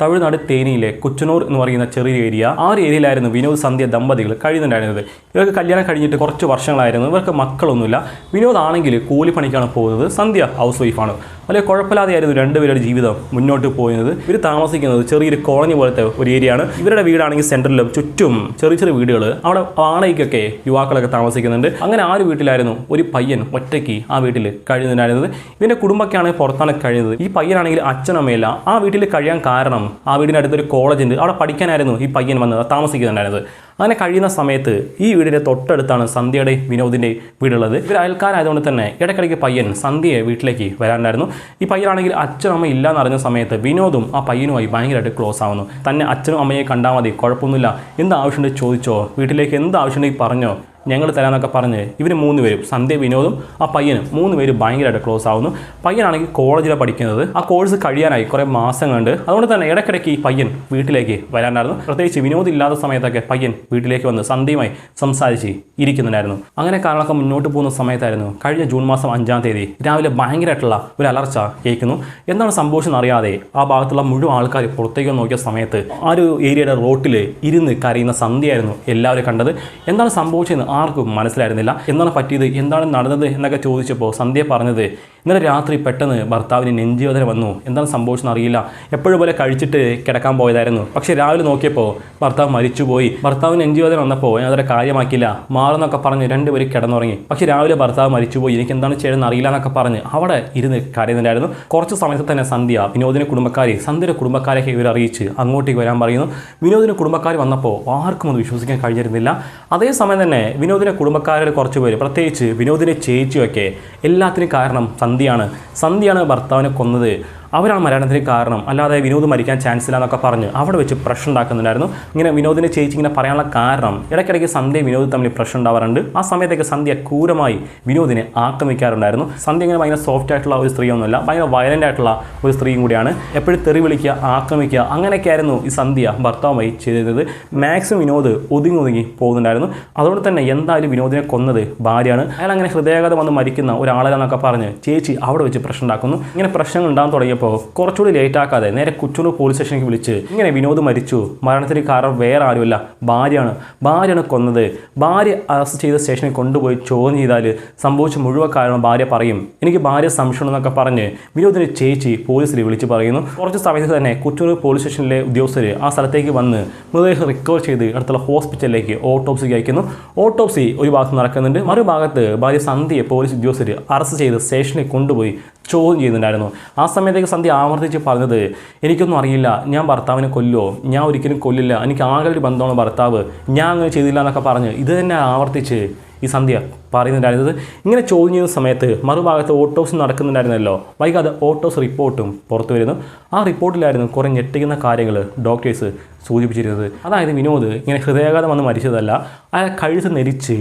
തമിഴ്നാട് തേനിയിലെ കുച്ചനൂർ എന്ന് പറയുന്ന ചെറിയ ഏരിയ ആ ഒരു ഏരിയയിലായിരുന്നു വിനോദ് സന്ധ്യ ദമ്പതികൾ കഴിയുന്നുണ്ടായിരുന്നത്. ഇവർക്ക് കല്യാണം കഴിഞ്ഞിട്ട് കുറച്ച് വർഷങ്ങളായിരുന്നു. ഇവർക്ക് മക്കളൊന്നുമില്ല. വിനോദ് ആണെങ്കിൽ കൂലിപ്പണിക്കാണ് പോകുന്നത്. സന്ധ്യ ഹൗസ് വൈഫാണ്. വലിയ കുഴപ്പമില്ലാതെയായിരുന്നു രണ്ടുപേരുടെ ജീവിതം മുന്നോട്ട് പോയത് ഇവർ താമസിക്കുന്നത് ചെറിയൊരു കോളനി പോലത്തെ ഒരു ഏരിയയാണ്. ഇവരുടെ വീടാണെങ്കിൽ സെന്ററിലും ചുറ്റും ചെറിയ ചെറിയ വീടുകൾ അവിടെ വാടകയ്ക്കൊക്കെ യുവാക്കളൊക്കെ താമസിക്കുന്നുണ്ട്. അങ്ങനെ ആ ഒരു വീട്ടിലായിരുന്നു ഒരു പയ്യൻ ഒറ്റയ്ക്ക് ആ വീട്ടിൽ കഴിയുന്നുണ്ടായിരുന്നത്. ഇവന്റെ കുടുംബമൊക്കെയാണ് പുറത്താണ് കഴിയുന്നത്. ഈ പയ്യനാണെങ്കിൽ അച്ഛനമ്മയില്ല ആ വീട്ടിൽ കഴിയാൻ കാരണം ആ വീടിന്റെ അടുത്തൊരു കോളേജ് ഉണ്ട്. അവിടെ പഠിക്കാനായിരുന്നു ഈ പയ്യൻ വന്നത് താമസിക്കുന്നുണ്ടായിരുന്നത്. അങ്ങനെ കഴിയുന്ന സമയത്ത് ഈ വീടിന്റെ തൊട്ടടുത്താണ് സന്ധ്യയുടെ വിനോദിന്റെ വീടുള്ളത്. ഇവർ അയൽക്കാരായതുകൊണ്ട് തന്നെ ഇടയ്ക്കിടയ്ക്ക് പയ്യൻ സന്ധ്യയെ വീട്ടിലേക്ക് വരാനുണ്ടായിരുന്നു ഈ പയ്യനാണെങ്കിൽ അച്ഛനും അമ്മ ഇല്ലാന്ന് അറിഞ്ഞ സമയത്ത് വിനോദും ആ പയ്യനുമായി ഭയങ്കരമായിട്ട് ക്ലോസ് ആവുന്നു. തന്നെ അച്ഛനും അമ്മയെ കണ്ടാൽ മതി കുഴപ്പമൊന്നുമില്ല. എന്ത് ആവശ്യമുണ്ടെങ്കിൽ ചോദിച്ചോ വീട്ടിലേക്ക് എന്ത് ആവശ്യമുണ്ടെങ്കിൽ പറഞ്ഞോ. ഞങ്ങൾ തരാമെന്നൊക്കെ പറഞ്ഞ് ഇവർ മൂന്ന് പേരും സന്ധ്യ വിനോദും ആ പയ്യനും മൂന്ന് പേര് ഭയങ്കരമായിട്ട് ക്ലോസ് ആവുന്നു. പയ്യനാണെങ്കിൽ കോളേജിലാണ് പഠിക്കുന്നത്. ആ കോഴ്സ് കഴിയാനായി കുറേ മാസം കണ്ട് അതുകൊണ്ട് തന്നെ ഇടയ്ക്കിടയ്ക്ക് ഈ പയ്യൻ വീട്ടിലേക്ക് വരാനായിരുന്നു. പ്രത്യേകിച്ച് വിനോദം ഇല്ലാത്ത സമയത്തൊക്കെ പയ്യൻ വീട്ടിലേക്ക് വന്ന് സന്ധ്യയുമായി സംസാരിച്ച് ഇരിക്കുന്നുണ്ടായിരുന്നു. അങ്ങനെ കാരണമൊക്കെ മുന്നോട്ട് പോകുന്ന സമയത്തായിരുന്നു കഴിഞ്ഞ ജൂൺ മാസം അഞ്ചാം തീയതി രാവിലെ ഭയങ്കരമായിട്ടുള്ള ഒരു അലർച്ച കേൾക്കുന്നു. എന്താണ് സംഭവിച്ചെന്ന് അറിയാതെ ആ ഭാഗത്തുള്ള മുഴുവൻ ആൾക്കാർ പുറത്തേക്ക് നോക്കിയ സമയത്ത് ആ ഒരു ഏരിയയുടെ റോട്ടിൽ ഇരുന്ന് കരയുന്ന സന്ധ്യയായിരുന്നു എല്ലാവരും കണ്ടത്. എന്താണ് സംഭവിച്ചതെന്ന് ആർക്കും മനസ്സിലായിരുന്നില്ല. എന്താണ് പറ്റിയത്? എന്താണ് നടന്നത് എന്നൊക്കെ ചോദിച്ചപ്പോൾ സന്ധ്യ പറഞ്ഞത് ഇന്നലെ രാത്രി പെട്ടെന്ന് ഭർത്താവിന് നെഞ്ചുവേദന വന്നു. എന്താണ് സംഭവിച്ചെന്ന് അറിയില്ല. എപ്പോഴും പോലെ കഴിച്ചിട്ട് കിടക്കാൻ പോയതായിരുന്നു. പക്ഷേ രാവിലെ നോക്കിയപ്പോൾ ഭർത്താവ് മരിച്ചുപോയി. ഭർത്താവിന് നെഞ്ചുവേദന വന്നപ്പോൾ ഞാൻ അതൊരു കാര്യമാക്കില്ല മാറുന്നൊക്കെ പറഞ്ഞ് രണ്ടുപേരും കിടന്നുറങ്ങി. പക്ഷേ രാവിലെ ഭർത്താവ് മരിച്ചുപോയി. എനിക്ക് എന്താണ് ചെയ്യണമെന്ന് അറിയില്ല എന്നൊക്കെ പറഞ്ഞ് അവിടെ ഇരുന്ന് കരയുന്നുണ്ടായിരുന്നു. കുറച്ച് സമയത്ത് തന്നെ സന്ധ്യ വിനോദിന് കുടുംബക്കാരെ സന്ധ്യയുടെ കുടുംബക്കാരെയൊക്കെ ഇവർ അറിയിച്ച് അങ്ങോട്ടേക്ക് വരാൻ പറയുന്നു. വിനോദിന് കുടുംബക്കാർ വന്നപ്പോൾ ആർക്കും അത് വിശ്വസിക്കാൻ കഴിഞ്ഞിരുന്നില്ല. അതേസമയം തന്നെ വിനോദിന്റെ കുടുംബക്കാരിൽ കുറച്ച് പേര് പ്രത്യേകിച്ച് വിനോദിന്റെ ചേച്ചിയൊക്കെ എല്ലാത്തിനും കാരണം സന്ധ്യയാണ്. സന്ധ്യയാണ് ഭർത്താവിനെ കൊന്നത്. അവരാണ് മരണത്തിന് കാരണം. അല്ലാതെ വിനോദ് മരിക്കാൻ ചാൻസ് ഇല്ല എന്നൊക്കെ പറഞ്ഞ് അവിടെ വെച്ച് പ്രശ്നം ഉണ്ടാക്കുന്നുണ്ടായിരുന്നു. ഇങ്ങനെ വിനോദിനെ ചേച്ചി ഇങ്ങനെ പറയാനുള്ള കാരണം ഇടയ്ക്കിടയ്ക്ക് സന്ധ്യ വിനോദ് തമ്മിൽ പ്രശ്നം ഉണ്ടാവാറുണ്ട്. ആ സമയത്തൊക്കെ സന്ധ്യ ക്രൂരമായി വിനോദിനെ ആക്രമിക്കാറുണ്ടായിരുന്നു. സന്ധ്യ ഇങ്ങനെ ഭയങ്കര സോഫ്റ്റ് ആയിട്ടുള്ള ഒരു സ്ത്രീയൊന്നുമല്ല ഭയങ്കര വയലന്റ് ആയിട്ടുള്ള ഒരു സ്ത്രീയും കൂടിയാണ്. എപ്പോഴും തെറി വിളിക്കുക ആക്രമിക്കുക അങ്ങനെയൊക്കെയായിരുന്നു ഈ സന്ധ്യ ഭർത്താവുമായി ചെയ്തിരുന്നത് മാക്സിമം വിനോദ് ഒതുങ്ങി ഒതുങ്ങി പോകുന്നുണ്ടായിരുന്നു. അതുകൊണ്ട് തന്നെ എന്തായാലും വിനോദിനെ കൊന്നത് ഭാര്യയാണ്. അയാൾ അങ്ങനെ ഹൃദയാഘാതം വന്ന് മരിക്കുന്ന ഒരാളാണെന്നൊക്കെ പറഞ്ഞ് ചേച്ചി അവിടെ വെച്ച് പ്രശ്നം ഉണ്ടാക്കുന്നു. ഇങ്ങനെ പ്രശ്നങ്ങൾ ഉണ്ടാകാൻ തുടങ്ങിയപ്പോൾ കുറച്ചുകൂടി ലേറ്റ് ആക്കാതെ നേരെ കുറ്റൂർ പോലീസ് സ്റ്റേഷനിലേക്ക് വിളിച്ച് ഇങ്ങനെ വിനോദ് മരിച്ചു. മരണത്തിന് കാരണം വേറെ ആരുമല്ല ഭാര്യയാണ്. ഭാര്യയാണ് കൊന്നത്. ഭാര്യ അറസ്റ്റ് ചെയ്ത സ്റ്റേഷനിൽ കൊണ്ടുപോയി ചോദ്യം ചെയ്താൽ സംഭവിച്ച മുഴുവൻ കാരണം ഭാര്യ പറയും. എനിക്ക് ഭാര്യ സംശയം എന്നൊക്കെ പറഞ്ഞ് വിനോദിനെ ചേച്ചി പോലീസിൽ വിളിച്ച് പറയുന്നു. കുറച്ച് സമയത്ത് തന്നെ കുറ്റൂർ പോലീസ് സ്റ്റേഷനിലെ ഉദ്യോഗസ്ഥർ ആ സ്ഥലത്തേക്ക് വന്ന് മൃതദേഹം റിക്കവർ ചെയ്ത് അടുത്തുള്ള ഹോസ്പിറ്റലിലേക്ക് ഓട്ടോപ്സിക്ക് അയക്കുന്നു. ഓട്ടോപ്സി ഒരു ഭാഗത്ത് നടക്കുന്നുണ്ട്. മറുഭാഗത്ത് ഭാര്യ സന്ധ്യയെ പോലീസ് ഉദ്യോഗസ്ഥർ അറസ്റ്റ് ചെയ്ത് സ്റ്റേഷനിൽ കൊണ്ടുപോയി ചോദ്യം ചെയ്യുന്നുണ്ടായിരുന്നു. ആ സമയത്തേക്ക് സന്ധ്യ ആവർത്തിച്ച് പറഞ്ഞത് എനിക്കൊന്നും അറിയില്ല ഞാൻ ഭർത്താവിനെ കൊല്ലുമോ ഞാൻ ഒരിക്കലും കൊല്ലില്ല എനിക്ക് ആകെ ഒരു ബന്ധമാണ് ഭർത്താവ് ഞാൻ അങ്ങനെ ചെയ്തില്ല എന്നൊക്കെ പറഞ്ഞ് ഇത് തന്നെ ആവർത്തിച്ച് ഈ സന്ധ്യ പറയുന്നുണ്ടായിരുന്നത്. ഇങ്ങനെ ചോദ്യം ചെയ്യുന്ന സമയത്ത് മറുഭാഗത്ത് ഓട്ടോസ് നടക്കുന്നുണ്ടായിരുന്നല്ലോ. വൈകാതെ ഓട്ടോസ് റിപ്പോർട്ടും പുറത്തു വരുന്നു. ആ റിപ്പോർട്ടിലായിരുന്നു കുറേ ഞെട്ടിക്കുന്ന കാര്യങ്ങൾ ഡോക്ടേഴ്സ് സൂചിപ്പിച്ചിരുന്നത്. അതായത് വിനോദ് ഇങ്ങനെ ഹൃദയാഘാതം വന്ന് മരിച്ചതല്ല അയാൾ കഴുത്ത് നെരിച്ച്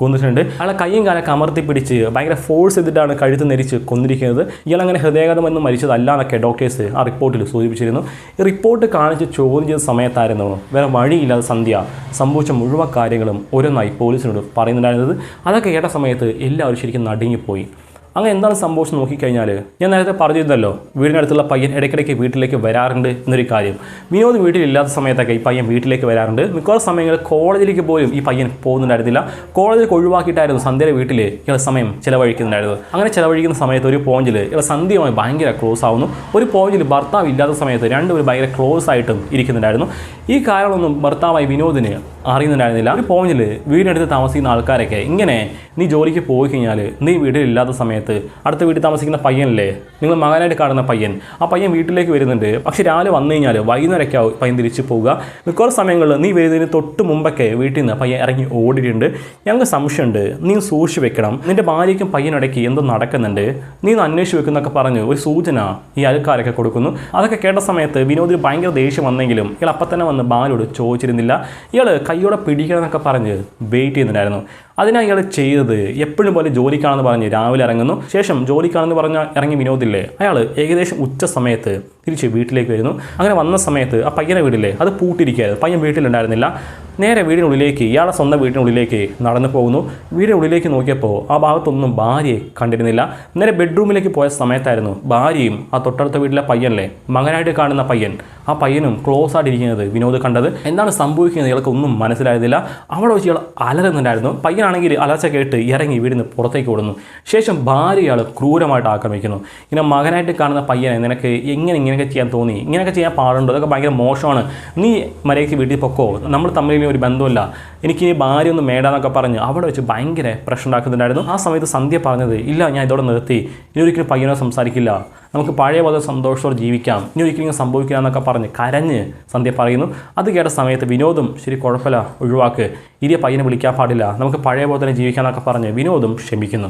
കൊന്നിട്ടുണ്ട്. അയാളെ കയ്യും കാലൊക്കെ അമർത്തി പിടിച്ച് ഭയങ്കര ഫോഴ്സ് ചെയ്തിട്ടാണ് കഴുത്ത് നെരിച്ച് കൊന്നിരിക്കുന്നത്. ഇയാൾ അങ്ങനെ ഹൃദയഘാതം വന്ന് മരിച്ചതല്ല എന്നൊക്കെ ഡോക്ടേഴ്സ് ആ റിപ്പോർട്ടിൽ സൂചിപ്പിച്ചിരുന്നു. ഈ റിപ്പോർട്ട് കാണിച്ച് ചോദ്യം ചെയ്ത സമയത്തായിരുന്നു. വേറെ വഴിയില്ലാതെ സന്ധ്യ സംഭവിച്ച മുഴുവൻ കാര്യങ്ങളും ഓരോന്നായി പോലീസിനോട് പറയുന്നുണ്ടായിരുന്നത്. അതൊക്കെ കേട്ട സമയത്ത് എല്ലാവരും ശരിക്കും നടുങ്ങിപ്പോയി. അങ്ങനെ എന്താണ് സംഭവിച്ചത് നോക്കിക്കഴിഞ്ഞാൽ ഞാൻ നേരത്തെ പറഞ്ഞിരുന്നല്ലോ വീടിനടുത്തുള്ള പയ്യൻ ഇടയ്ക്കിടയ്ക്ക് വീട്ടിലേക്ക് വരാറുണ്ട് എന്നൊരു കാര്യം. വിനോദ് വീട്ടിലില്ലാത്ത സമയത്തൊക്കെ ഈ പയ്യൻ വീട്ടിലേക്ക് വരാറുണ്ട്. മിക്കവാറും സമയങ്ങളിൽ കോളേജിലേക്ക് പോലും ഈ പയ്യൻ പോകുന്നുണ്ടായിരുന്നില്ല. കോളേജിലേക്ക് ഒഴിവാക്കിയിട്ടായിരുന്നു സന്ധ്യയുടെ വീട്ടിൽ ഇയാൾ സമയം ചിലവഴിക്കുന്നുണ്ടായിരുന്നത്. അങ്ങനെ ചിലവഴിക്കുന്ന സമയത്ത് ഒരു പോയിന്റിൽ ഇയാൾ സന്ധ്യയുമായി ഭയങ്കര ക്ലോസ് ആവുന്നു. ഒരു പോയിന്റിൽ ഭർത്താവ് ഇല്ലാത്ത സമയത്ത് രണ്ടുപേരും ഭയങ്കര ക്ലോസ് ആയിട്ടും ഇരിക്കുന്നുണ്ടായിരുന്നു. ഈ കാരണമൊന്നും ഭർത്താവായി വിനോദിന് അറിയുന്നുണ്ടായിരുന്നില്ല. ഒരു പോയിന്റിൽ വീടിനടുത്ത് താമസിക്കുന്ന ആൾക്കാരൊക്കെ ഇങ്ങനെ നീ ജോലിക്ക് പോയി കഴിഞ്ഞാൽ നീ വീട്ടിലില്ലാത്ത സമയത്ത് അടുത്ത വീട്ടിൽ താമസിക്കുന്ന പയ്യനല്ലേ? നിങ്ങൾ മകനായിട്ട് കാണുന്ന പയ്യൻ. ആ പയ്യൻ വീട്ടിലേക്ക് വരുന്നുണ്ട്. പക്ഷെ രാവിലെ വന്നു കഴിഞ്ഞാൽ വൈകുന്നേരമൊക്കെ ആവും പയ്യൻ തിരിച്ചു പോവുക. മിക്കവാറും സമയങ്ങളിൽ നീ വരുന്നതിന് തൊട്ട് മുമ്പൊക്കെ വീട്ടിൽ നിന്ന് പയ്യൻ ഇറങ്ങി ഓടിയിട്ടുണ്ട്. ഞങ്ങൾക്ക് സംശയമുണ്ട്. നീ സൂക്ഷിച്ച് വെക്കണം. നിന്റെ ഭാര്യയ്ക്കും പയ്യനിടയ്ക്ക് എന്തോ നടക്കുന്നുണ്ട്. നീ ഒന്ന് അന്വേഷിച്ച് വെക്കുന്നൊക്കെ പറഞ്ഞ് ഒരു സൂചന ഈ ആൾക്കാരൊക്കെ കൊടുക്കുന്നു. അതൊക്കെ കേട്ട സമയത്ത് വിനോദിന് ഭയങ്കര ദേഷ്യം വന്നെങ്കിലും ഇയാൾ അപ്പം തന്നെ വന്ന് ബാലോട് ചോദിച്ചിരുന്നില്ല. ഇയാൾ കൈയോടെ പിടിക്കണം എന്നൊക്കെ പറഞ്ഞ് വെയിറ്റ് ചെയ്യുന്നുണ്ടായിരുന്നു. അതിനാ ഇയാൾ ചെയ്തത്. എപ്പോഴും പോലെ ജോലിക്കാണെന്ന് പറഞ്ഞ് രാവിലെ ഇറങ്ങുന്നു. ശേഷം ജോലിക്കാണെന്ന് പറഞ്ഞ ഇറങ്ങി വിനോദില്ലേ? അയാൾ ഏകദേശം ഉച്ച സമയത്ത് തിരിച്ച് വീട്ടിലേക്ക് വരുന്നു. അങ്ങനെ വന്ന സമയത്ത് ആ പയ്യനെ വീട്ടിലെ അത് പൂട്ടിയിരിക്കുകയായിരുന്നു. പയ്യൻ വീട്ടിലുണ്ടായിരുന്നില്ല. നേരെ വീടിനുള്ളിലേക്ക് ഇയാളെ സ്വന്തം വീടിനുള്ളിലേക്ക് നടന്നു പോകുന്നു. വീടിനുള്ളിലേക്ക് നോക്കിയപ്പോൾ ആ ഭാഗത്തൊന്നും ഭാര്യയെ കണ്ടിരുന്നില്ല. നേരെ ബെഡ്റൂമിലേക്ക് പോയ സമയത്തായിരുന്നു ഭാര്യയും ആ തൊട്ടടുത്ത വീട്ടിലെ പയ്യനല്ലേ മകനായിട്ട് കാണുന്ന പയ്യൻ. ആ പയ്യനും ക്ലോസ് ആയിട്ടിരിക്കുന്നത് വിനോദ് കണ്ടത്. എന്താണ് സംഭവിക്കുന്നത് ഇയാൾക്ക് ഒന്നും മനസ്സിലായതില്ല. അവിടെ വെച്ച് ഇയാൾ അലറുന്നുണ്ടായിരുന്നു. പയ്യനാണെങ്കിൽ അലച്ച കേട്ട് ഇറങ്ങി വീടിന് പുറത്തേക്ക് ഓടുന്നു. ശേഷം ഭാര്യയാൾ ക്രൂരമായിട്ട് ആക്രമിക്കുന്നു. ഇങ്ങനെ മകനായിട്ട് കാണുന്ന പയ്യനെ നിനക്ക് എങ്ങനെ ഇങ്ങനെയൊക്കെ ചെയ്യാൻ തോന്നി? ഇങ്ങനെയൊക്കെ ചെയ്യാൻ പാടുണ്ടോ? അതൊക്കെ ഭയങ്കര മോശമാണ്. നീ മര്യാദയ്ക്ക് വീട്ടിൽ പൊക്കോ? നമ്മൾ തമ്മിൽ ഒരു ബന്ധമില്ല എനിക്ക് ഭാര്യ ഒന്നും മേടാന്നൊക്കെ പറഞ്ഞ് അവിടെ വെച്ച് ഭയങ്കര പ്രശ്നം ഉണ്ടാക്കുന്നുണ്ടായിരുന്നു. ആ സമയത്ത് സന്ധ്യ പറഞ്ഞത് ഇല്ല ഞാൻ ഇതോടെ നിർത്തി. ഇനി ഒരിക്കലും പയ്യനോ സംസാരിക്കില്ല. നമുക്ക് പഴയ പോലെ സന്തോഷത്തോടെ ജീവിക്കാം. ഇനി ഒരിക്കലും ഇങ്ങനെ എന്നൊക്കെ പറഞ്ഞ് കരഞ്ഞ് സന്ധ്യ പറയുന്നു. അത് കേട്ട സമയത്ത് വിനോദും ശരി കുഴപ്പമില്ല ഒഴിവാക്ക്. ഇരിയ പയ്യനെ വിളിക്കാൻ പാടില്ല. നമുക്ക് പഴയ പോലെ തന്നെ ജീവിക്കാമെന്നൊക്കെ പറഞ്ഞ് വിനോദും ക്ഷമിക്കുന്നു.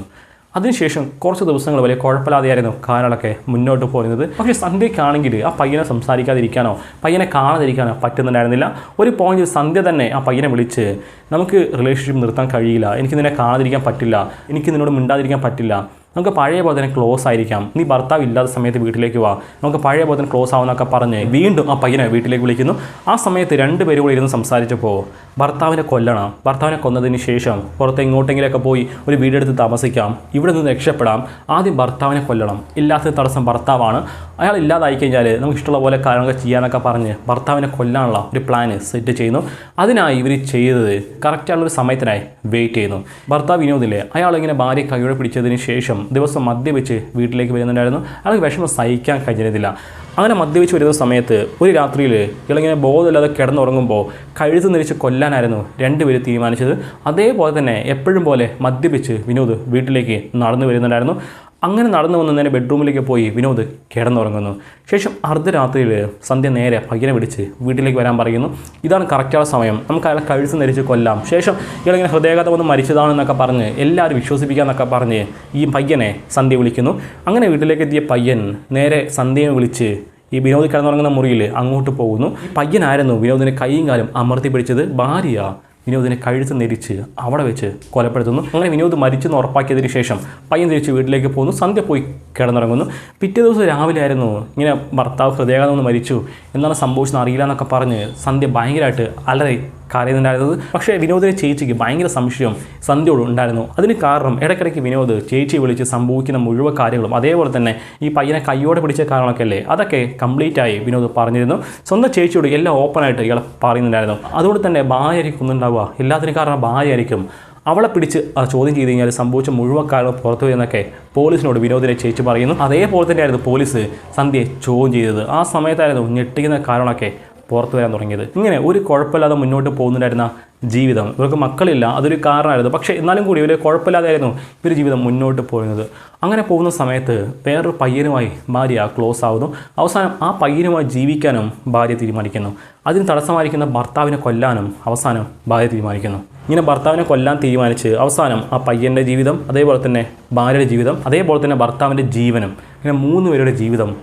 അതിനുശേഷം കുറച്ച് ദിവസങ്ങൾ വലിയ കുഴപ്പമില്ലാതെയായിരുന്നു കാലങ്ങളൊക്കെ മുന്നോട്ട് പോരുന്നത് പക്ഷേ സന്ധ്യയ്ക്കാണെങ്കിൽ ആ പയ്യനെ സംസാരിക്കാതിരിക്കാനോ പയ്യനെ കാണാതിരിക്കാനോ പറ്റുന്നുണ്ടായിരുന്നില്ല. ഒരു പോയിന്റ് സന്ധ്യ തന്നെ ആ പയ്യനെ വിളിച്ച് നമുക്ക് റിലേഷൻഷിപ്പ് നിർത്താൻ കഴിയില്ല. എനിക്ക് നിന്നെ കാണാതിരിക്കാൻ പറ്റില്ല. എനിക്ക് നിന്നോട് മിണ്ടാതിരിക്കാൻ പറ്റില്ല. നമുക്ക് പഴയ പോലെ തന്നെ ക്ലോസ് ആയിരിക്കാം. നീ ഭർത്താവ് ഇല്ലാത്ത സമയത്ത് വീട്ടിലേക്ക് വാ. നമുക്ക് പഴയ പോലെ തന്നെ ക്ലോസ് ആവുന്നൊക്കെ പറഞ്ഞ് വീണ്ടും ആ പയ്യനെ വീട്ടിലേക്ക് വിളിക്കുന്നു. ആ സമയത്ത് രണ്ട് രണ്ടുപേരും കൂടി ഇരുന്ന് സംസാരിച്ചപ്പോൾ ഭർത്താവിനെ കൊല്ലണം. ഭർത്താവിനെ കൊന്നതിന് ശേഷം പുറത്ത് എങ്ങോട്ടെങ്കിലൊക്കെ പോയി ഒരു വീടെടുത്ത് താമസിക്കാം. ഇവിടെ നിന്ന് രക്ഷപ്പെടാം. ആദ്യം ഭർത്താവിനെ കൊല്ലണം. ഇല്ലാത്ത തടസ്സം ഭർത്താവാണ്. അയാൾ ഇല്ലാതായി കഴിഞ്ഞാൽ നമുക്ക് ഇഷ്ടമുള്ള പോലെ കാര്യങ്ങളൊക്കെ ചെയ്യാനൊക്കെ പറഞ്ഞ് ഭർത്താവിനെ കൊല്ലാനുള്ള ഒരു പ്ലാൻ സെറ്റ് ചെയ്യുന്നു. അതിനായി ഇവർ ചെയ്തത് കറക്റ്റായുള്ള ഒരു സമയത്തിനായി വെയിറ്റ് ചെയ്യുന്നു. ഭർത്താവ് വിനോദില്ലേ? അയാൾ ഇങ്ങനെ ഭാര്യ കൈയോടെ പിടിച്ചതിന് ശേഷം ദിവസം മദ്യപിച്ച് വീട്ടിലേക്ക് വരുന്നുണ്ടായിരുന്നു. അയാൾക്ക് വിഷമം സഹിക്കാൻ കഴിഞ്ഞിരുന്നില്ല. അങ്ങനെ മദ്യപിച്ച് വരുന്ന സമയത്ത് ഒരു രാത്രിയിൽ ഇയാളിങ്ങനെ ബോധമില്ലാതെ കിടന്നുറങ്ങുമ്പോൾ കഴുത്ത് നിരിച്ച് കൊല്ലാനായിരുന്നു രണ്ടുപേരും തീരുമാനിച്ചത്. അതേപോലെ തന്നെ എപ്പോഴും പോലെ മദ്യപിച്ച് വിനോദ് വീട്ടിലേക്ക് നടന്നു വരുന്നുണ്ടായിരുന്നു. അങ്ങനെ നടന്നു വന്ന് നേരെ ബെഡ്റൂമിലേക്ക് പോയി വിനോദ് കിടന്നുറങ്ങുന്നു. ശേഷം അർദ്ധരാത്രിയിൽ സന്ധ്യ നേരെ പയ്യനെ വിളിച്ച് വീട്ടിലേക്ക് വരാൻ പറയുന്നു. ഇതാണ് കറക്റ്റായ സമയം. നമുക്ക് അയാളെ കഴുത്ത് ധരിച്ച് കൊല്ലാം. ശേഷം ഇയാളിങ്ങനെ ഹൃദയാഘാതം വന്ന് മരിച്ചതാണെന്നൊക്കെ പറഞ്ഞ് എല്ലാവരും വിശ്വസിപ്പിക്കാമെന്നൊക്കെ പറഞ്ഞ് ഈ പയ്യനെ സന്ധ്യ വിളിക്കുന്നു. അങ്ങനെ വീട്ടിലേക്ക് എത്തിയ പയ്യൻ നേരെ സന്ധ്യയെ വിളിച്ച് ഈ വിനോദ് കിടന്നുറങ്ങുന്ന മുറിയിൽ അങ്ങോട്ട് പോകുന്നു. പയ്യനായിരുന്നു വിനോദിനെ കൈയും കാലും അമർത്തി പിടിച്ചത് ഭാര്യ വിനോദിനെ കഴുത്ത് നെരിച്ച് അവിടെ വെച്ച് കൊലപ്പെടുത്തുന്നു. അങ്ങനെ വിനോദ് മരിച്ചെന്ന് ഉറപ്പാക്കിയതിന് ശേഷം പയ്യൻ തിരിച്ച് വീട്ടിലേക്ക് പോകുന്നു. സന്ധ്യ പോയി കിടന്നുറങ്ങുന്നു. പിറ്റേ ദിവസം രാവിലെ ആയിരുന്നു ഇങ്ങനെ ഭർത്താവ് ഹൃദയാഘാതം ഒന്ന് മരിച്ചു എന്താണ് സംഭവിച്ചെന്ന് അറിയില്ല എന്നൊക്കെ പറഞ്ഞ് സന്ധ്യ ഭയങ്കരമായിട്ട് അലറി കരയുന്നുണ്ടായിരുന്നത്. പക്ഷേ വിനോദിനെ ചേച്ചിക്ക് ഭയങ്കര സംശയം സന്ധ്യയോട് ഉണ്ടായിരുന്നു. അതിന് കാരണം ഇടയ്ക്കിടയ്ക്ക് വിനോദ് ചേച്ചി വിളിച്ച് സംഭവിക്കുന്ന മുഴുവൻ കാര്യങ്ങളും അതേപോലെ തന്നെ ഈ പയ്യനെ കൈയോടെ പിടിച്ച കാരണമൊക്കെ അല്ലേ? അതൊക്കെ കംപ്ലീറ്റ് ആയി വിനോദ് പറഞ്ഞിരുന്നു. സ്വന്തം ചേച്ചിയോട് എല്ലാം ഓപ്പണായിട്ട് ഇയാൾ പറയുന്നുണ്ടായിരുന്നു. അതുകൊണ്ട് തന്നെ ഭാര്യ ആയിരിക്കും ഒന്നുണ്ടാവുക. എല്ലാത്തിനും കാരണം ഭാര്യ ആയിരിക്കും അവളെ പിടിച്ച് ചോദ്യം ചെയ്ത് കഴിഞ്ഞാൽ സംഭവിച്ച മുഴുവൻ കാലം പുറത്തു വരുന്നൊക്കെ പോലീസിനോട് വിനോദിനെ ചേച്ചി പറയുന്നു. അതേപോലെ തന്നെയായിരുന്നു പോലീസ് സന്ധ്യയെ ചോദ്യം ചെയ്തത്. ആ സമയത്തായിരുന്നു ഞെട്ടിക്കുന്ന കാരണമൊക്കെ പുറത്തു വരാൻ തുടങ്ങിയത്. ഇങ്ങനെ ഒരു കുഴപ്പമില്ലാതെ മുന്നോട്ട് പോകുന്നുണ്ടായിരുന്ന ജീവിതം. ഇവർക്ക് മക്കളില്ല അതൊരു കാരണമായിരുന്നു. പക്ഷേ എന്നാലും കൂടി ഇവർ കുഴപ്പമില്ലാതെയായിരുന്നു ഇവർ ജീവിതം മുന്നോട്ട് പോയിരുന്നത്. അങ്ങനെ പോകുന്ന സമയത്ത് വേറൊരു പയ്യനുമായി ഭാര്യ ക്ലോസ് ആവുന്നു. അവസാനം ആ പയ്യനുമായി ജീവിക്കാനും ഭാര്യ തീരുമാനിക്കുന്നു. അതിന് തടസ്സമായിരിക്കുന്ന ഭർത്താവിനെ കൊല്ലാനും അവസാനം ഭാര്യ തീരുമാനിക്കുന്നു. ഇങ്ങനെ ഭർത്താവിനെ കൊല്ലാൻ തീരുമാനിച്ച് അവസാനം ആ പയ്യന്റെ ജീവിതം അതേപോലെ തന്നെ ഭാര്യയുടെ ജീവിതം അതേപോലെ തന്നെ ഭർത്താവിന്റെ ജീവനും ഇങ്ങനെ മൂന്ന് പേരുടെ ജീവിതം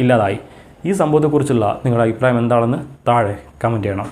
ഇല്ലാതായി. ഈ സംഭവത്തെക്കുറിച്ചുള്ള നിങ്ങളുടെ അഭിപ്രായം എന്താണെന്ന് താഴെ കമന്റ് ചെയ്യണം.